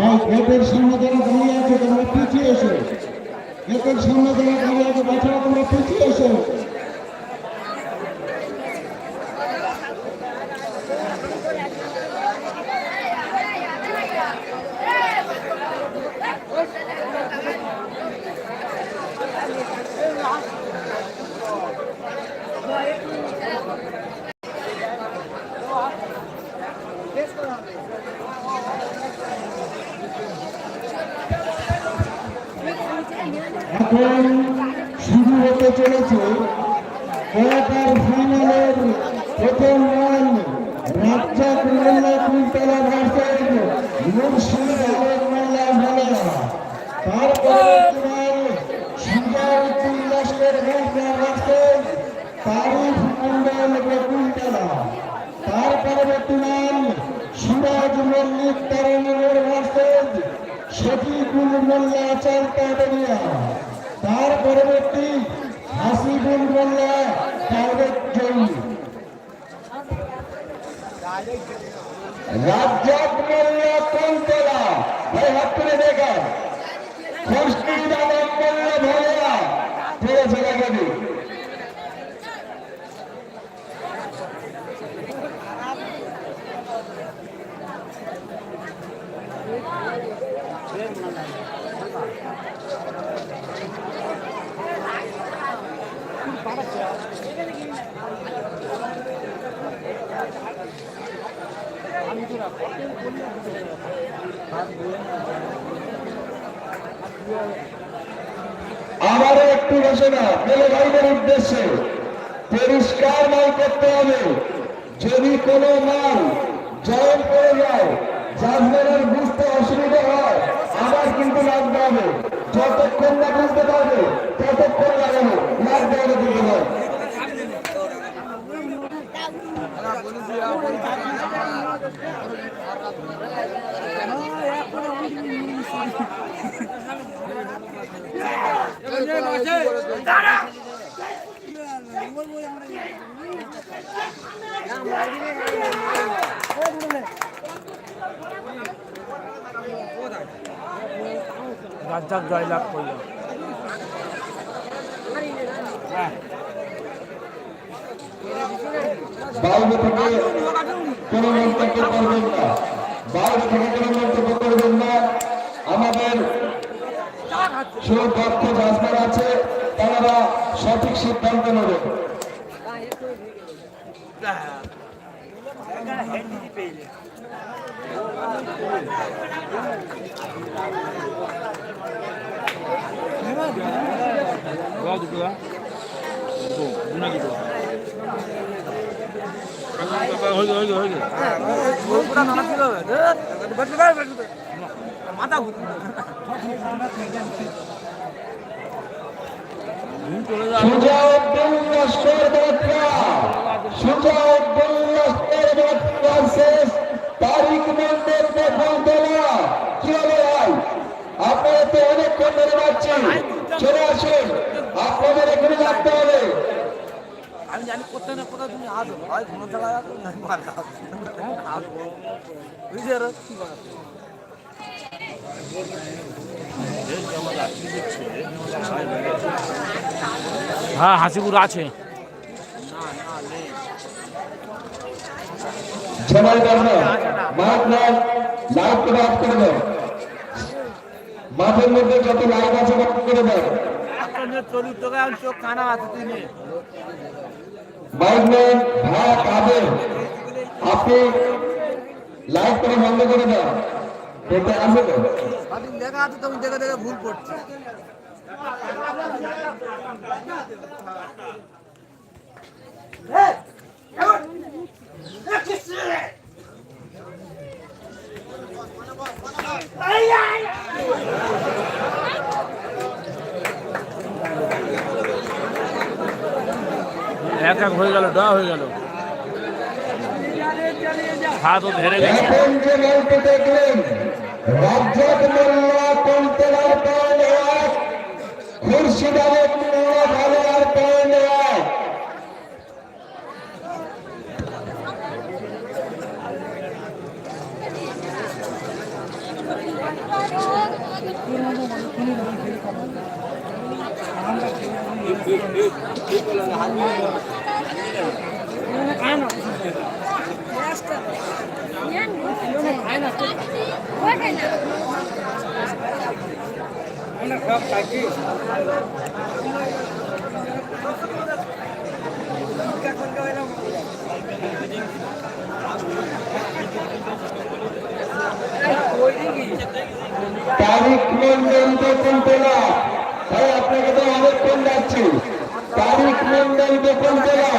তাই গেটের সামনে যারা দাঁড়িয়ে আছে তোমরা পিছিয়ে এসো। গেটের সামনে যারা দাঁড়িয়ে আছে, বাচ্চারা, তোমরা পিছিয়ে এসো এখন শুরু হতে চলেছে কোয়ার্টার ফাইনালের প্রথম রাউন্ড রাজ্জাক মোল্লা কুলতলা ভার্সেস মুর্শিদাবাদ মোল্লা ভালা তারপরে তোমার সুজাউদ্দিন লস্কর মোল্লা ভার্সেস তারিফ মন্ডল কুলতলা তার পরবর্তীমান সুরাজ মল্লিক তারানগর ভার্সেস শফিকুল মোল্লা চালতাড়িয়া তার পরবর্তী হাসিবুল মোল্লা প্রাইভেট জয়ী রাজ্জাক মোল্লা কলতলা ভাই হাত করে দেখা খুশকির আলম মোল্লা ভাইয়া ঠিক আছে লাগাবি আবারও একটু ঘোষণা মেলে ভাইদের উদ্দেশ্যে। পরিষ্কার মাল করতে হবে। যদি কোনো মাল জয়েন করে যায়, জাজমেনের বুঝতে অসুবিধা হয়, আবার কিন্তু লাগতে হবে। যতক্ষণ না বুঝতে পারবে, ততক্ষণ লাগানো লাগতে হবে কিন্তু নয়। রাজ্জাক জয়লাভ করল। বাইরে থেকে কোনো মন্তব্য করবেন না। বাইরে থেকে কোনো মন্তব্য করবেন না। আমাদের আছে, তারা সঠিক সিদ্ধান্ত নেবে হয়ে গেল হয়ে গেল হয়ে গেল মাথা চলে যা সুজাউদ্দিন লস্কর বাট্টা সুজাউদ্দিন লস্কর বাট্টা শেষ তারিখ মন্ডল দখল তোলা কি হবে ভাই আপনারা তো অনেকক্ষণ ধরে পাচ্ছেন চলে আসুন। আপনাদের এখানে লাগতে হবে। আমি জানি কোথাও না কোথাও তুমি আসো। হয় ঘন চালা আসো না মার খাও আসব। বুঝে আর কি করা হ্যাঁ হাসিপুর আছে। সবাই বলবে বাদ করে মাঠের মধ্যে যত লাইভ আছে বাদ করে দেন চলুক তোকে আমি চোখ কানা আছে কাদের আপনি লাইভ করে বন্ধ করে দেন এটা আছে তো স্বাধীন লেখা আছে তুমি দেখে দেখে ভুল করছি। এক এক হয়ে গেল ডা হয়ে গেল। হাত ও ধরে গেছে দেখলেন রাজ্জাক তারিখ মন্ডল বকুলতলা ভাই আপনাকে তো অনেকক্ষণ যাচ্ছি মন্ডল বকুলতলা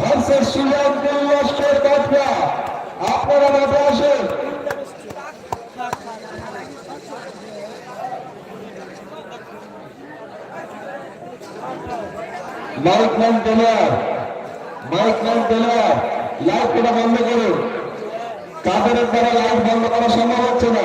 ভার্সেস সুজান লস্কর কাটরা আপনারা মাঠে আসেন মাইক ম্যান টেলার মাইক ম্যান টেলার লাইট বন্ধ করুন কাদের দ্বারা লাইট বন্ধ করা সম্ভব হচ্ছে না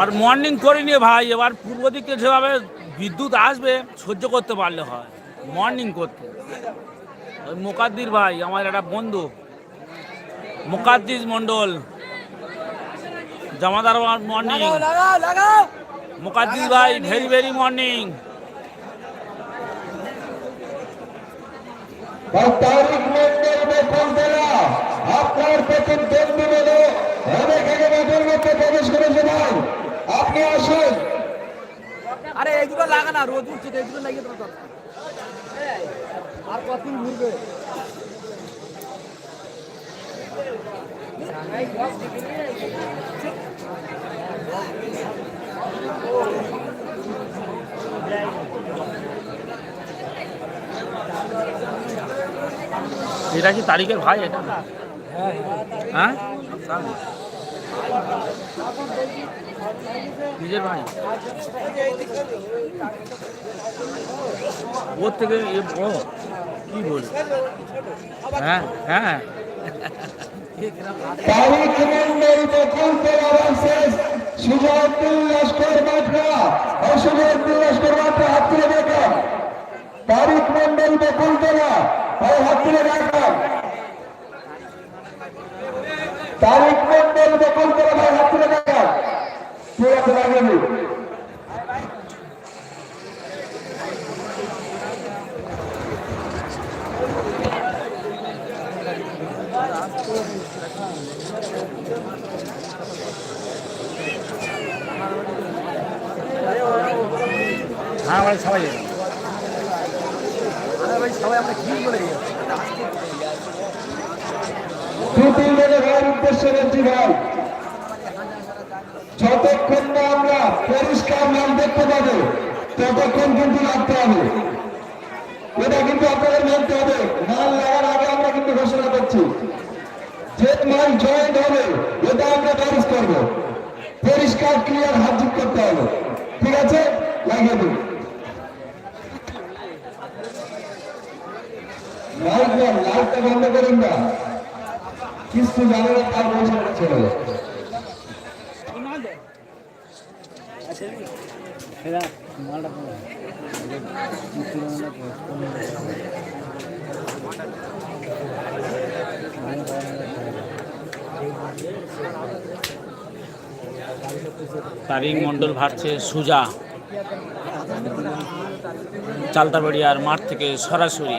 আর মর্নিং করিনি ভাই, এবার পূর্ব দিকে যেভাবে বিদ্যুৎ আসবে, সহ্য করতে পারলে হয় মর্নিং করতে। ওই মোকাদ্দির ভাই, আমার একটা বন্ধু মোকাদ্দিস মণ্ডল। জামাদার মর্নিং। লাগাও লাগাও লাগাও। মোকাদ্দিস ভাই ভেরি ভেরি মর্নিং। আপনার প্রথম বন্ধু বলে অনেক আগে মাঠের মধ্যে প্রবেশ করেছে আপনি আসুন। আরে এইগুলো লাগা না রোদ উঠছে তো এইগুলো লাগিয়ে দেবো আর কতদিন ঘুরবে? এটা কি তারিখের ভাই এটা? হ্যাঁ? নিজের ভাই? ওর থেকে এ বড়? কি বল হ্যাঁ হ্যাঁ। তারিখ মন্ডল বকুলতলা ভার্সেস সুজাউদ্দিন লস্কর মাঠরা অসুজাউদ্দিন লস্কর মাঠরা হাত তুলে দেখান তারিখ মন্ডল হাত তুলে তারিখ মন্ডল ভাই হাত তুলে দেখান ঠিক আছে লাগেনি হ্যাঁ ভাই সবাই যাবে। আমরা যতক্ষণ না আমরা পরিষ্কার মাল দেখতে পাবো, ততক্ষণ কিন্তু লাগতে হবে। এটা কিন্তু আপনাদের মানতে হবে। মাল লাগার আগে আমরা কিন্তু ঘোষণা করছি। যে মাল জয়েন্ট হবে, এটা আমরা ব্যারিজ করব। পরিষ্কার ক্লিয়ার হাজির করতে হবে। ঠিক আছে? লাগিয়ে দিন। লাইট বল লাইটটা বন্ধ করুন না। কিছু জানে তার বসে চলে তারিক মণ্ডল ভারছে সুজা। চালতাবাড়িয়ার মাঠ থেকে সরাসরি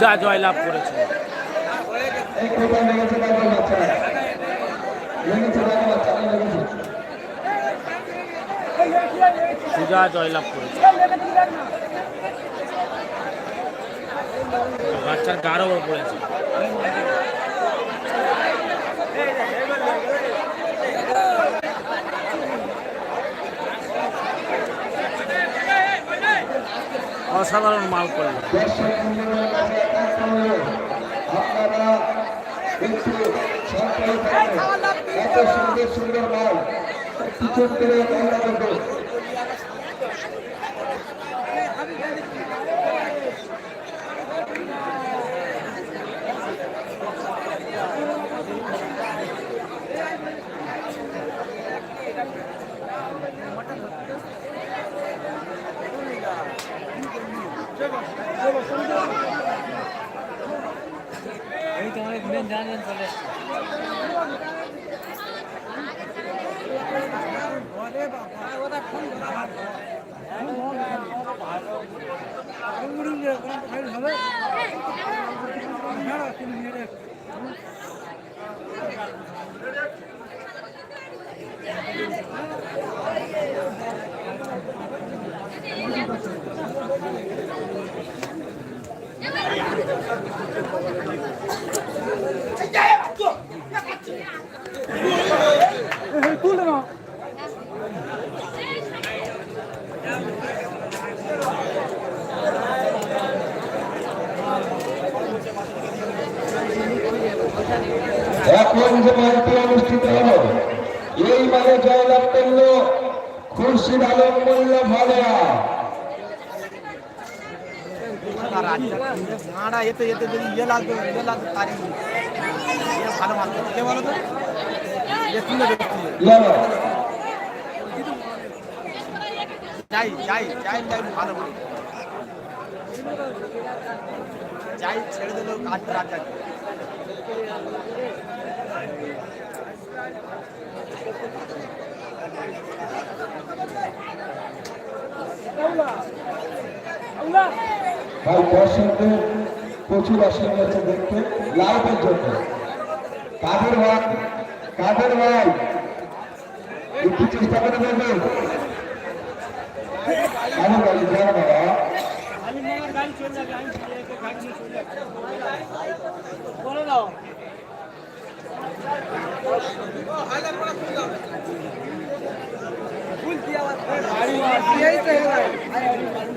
দেখো জয়লাভ করেছে। পূজা জয়লাভ করেছে। বাচ্চার গাঢ় পড়েছে। অসাধারণ মাল করল। দর্শক মণ্ডলীর কাছে একটা অনুরোধ, আপনারা একটু সরকারি থাকবেন। এত সুন্দর সুন্দর মাল একটু চোখ করে কান্না করবেন এই তো অনেক মেন জানেন চলে এসছে এখন যে মাঠটি অনুষ্ঠিত হলো এই মানে জয়লাভ করল খুরশিদ আলম মোল্লা ভালেয়া মারা এতে এতে যদি ইয়ে লাগবে ইয়ে লাগবে তারই ইয়ে। ভালো মাত্র কে বলো তো? ইয়ে যাই যাই যাই যাই, ভালো করে যাই, ছেড়ে দিলেও কাজ রাত যাবে প্রচুর আসেন যাচ্ছে দেখতে। লাইভের জন্য। কাদের ভাই? কাদের ভাই? একটু চেষ্টা করে দেখবেন কাদের ভাই? যান বাবা। হ্যাঁ।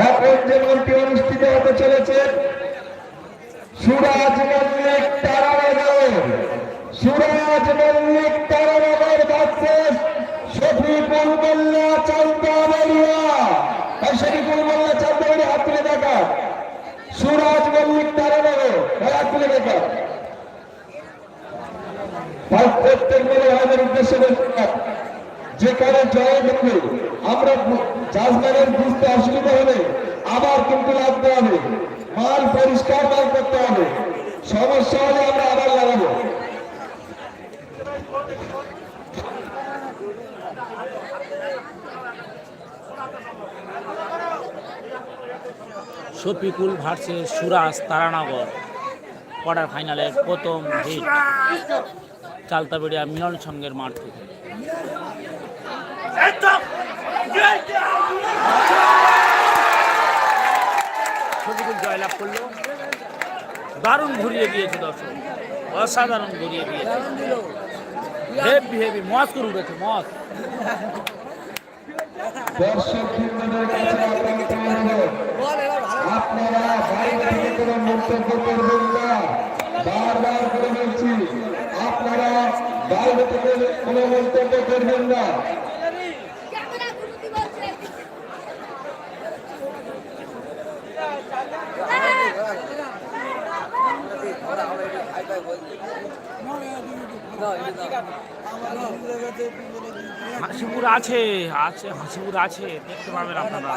এখন যে মন্ত্রী অনুষ্ঠিত হতে চলেছে সুরাজ মল্লিক তারানগর সুরাজ মল্লিক তারানগর ভার্সেস শফিকুল মোল্লা চান্দাবাড়িয়া শফিকুল মোল্লা চান্দাবাড়ি হাত তুলে দেখা সুরাজ মল্লিক তারানগর ভাই হাত তুলে দেখা। ভাই, প্রত্যেক বলে আমাদের উদ্দেশ্য। যেখানে জয় করবে আমরা জাজম্যানের বুঝতে অসুবিধা হলে আবার কিন্তু লাগতে হবে। মাল পরিষ্কার মাল করতে হবে। সমস্যা হলে আমরা আবার লাগাবো। শফিকুল ভার্সেস সুরাজ তারানগর কোয়ার্টার ফাইনালের প্রথম হিট চালতাবেড়িয়া মিলন সঙ্গের মাঠ শফিকুল জয়লাভ করল। দারুণ ঘুরিয়ে দিয়েছে দর্শক। অসাধারণ ঘুরিয়ে দিয়েছে। হেভি হেভি করে উঠেছে মজ দর্শক আপনারা বাইরে থেকে কোনো মন্তব্য করবেন না বারবার করে বলছি আপনারা বাইরে থেকে কোনো মন্তব্য করবেন না হাসিপুর আছে আছে, হাসিপুর আছে, দেখতে পাবেন আপনারা।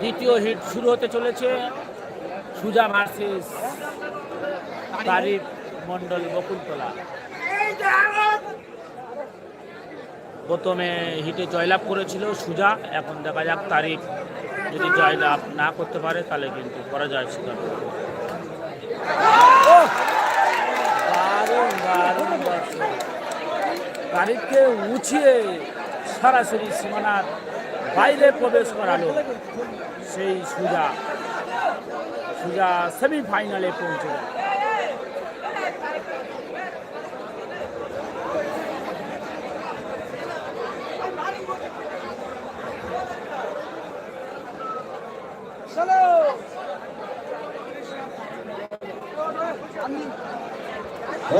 দ্বিতীয় হিট শুরু হতে চলেছে সুজা মার্সিস তারিফ মন্ডল বকুলতলা। প্রথমে হিটে জয়লাভ করেছিল সুজা, এখন দেখা যাক তারিফ যদি জয় লাভ না করতে পারে, তাহলে কিন্তু পরাজয় স্বীকার করবে। তারিখকে উঠিয়ে সরাসরি সীমানার বাইরে প্রবেশ করালো সেই সুজা সুজা সেমিফাইনালে পৌঁছে গেল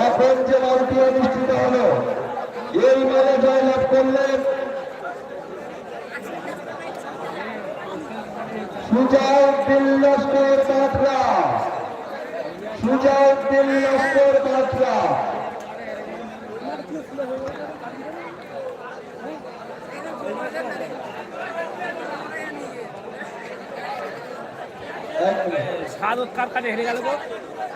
এখন যে মালটি অনুষ্ঠিত হলো, এই মেলে জয়লাভ করলেন সুজাউদ্দিন লস্কর বাতরা সুজাউদ্দিন লস্কর বাতরা সাদত কার কাছে হেরে গেল গো।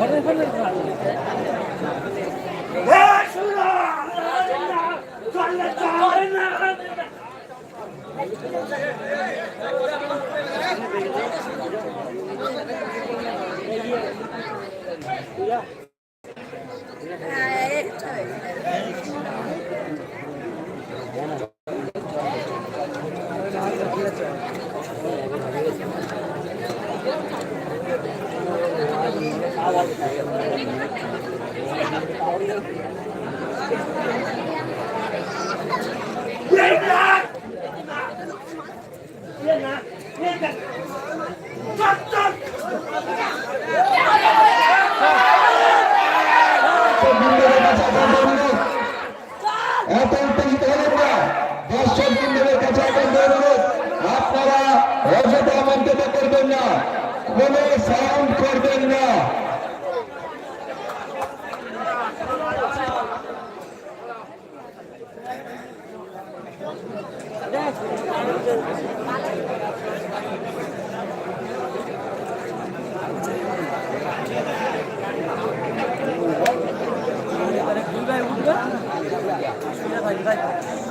এত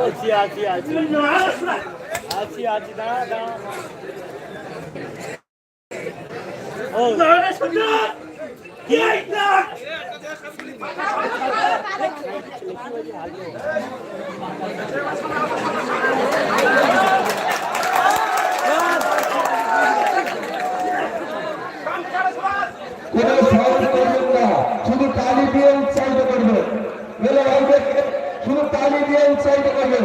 আছি আছি আছি আছি আছি দাঁড়া দাঁড়া ও কি কোনো সাউন্ড করবেন না। শুধু তালি দিয়ে উৎসাহিত করবেন। মেলে শুধু তালি দিয়ে উৎসাহিত করবেন।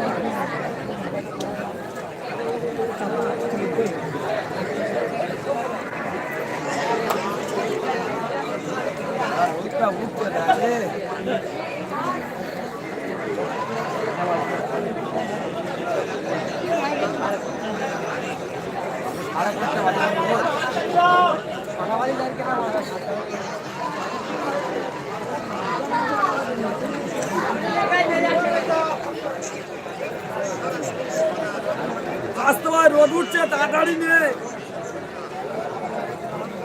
আসতে ভাই রোদ উঠছে তাড়াতাড়ি নে।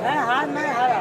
হ্যাঁ হ্যাঁ না হারা।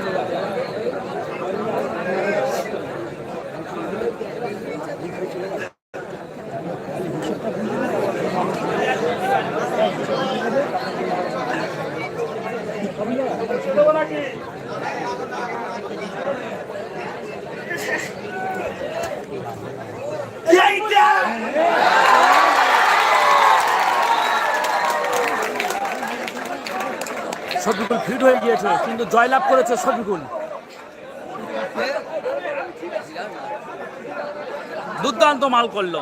শফিকুল ফিট হয়ে গিয়েছে কিন্তু জয়লাভ করেছে শফিকুল। দুর্দান্ত মাল করল।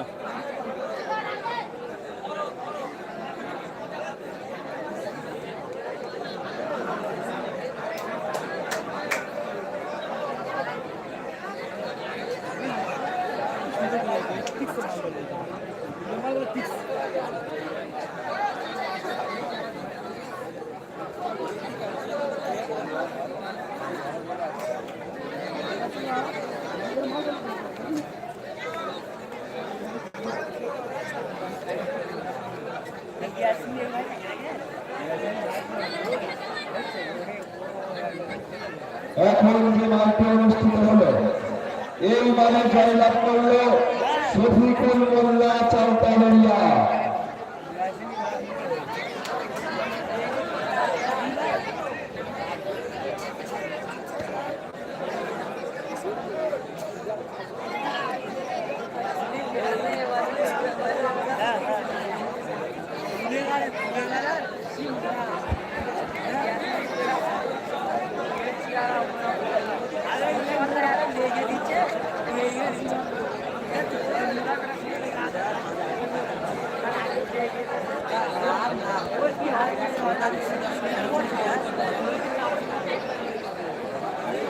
এখন যে মাঠটি অনুষ্ঠিত হলো। এই মানে জয়লাভ করল শফিকুল মোল্লা চালতালিয়া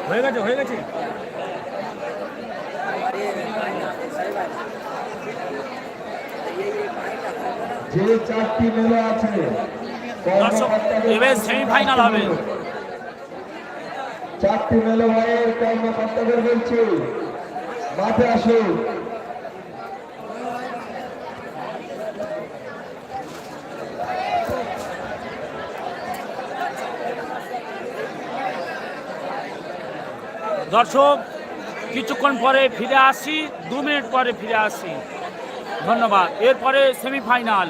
হয়ে গেছে হয়ে গেছে যে চারটি মেলে আছে এবার semi-final হবে। চারটি মেলে ভাইয়ের কর্মকর্তাদের বলছি মাঠে আসুন দর্শক কিছুক্ষণ পরে ফিরে আসি দু মিনিট পরে ফিরে আসি। ধন্যবাদ। এরপরে সেমিফাইনাল।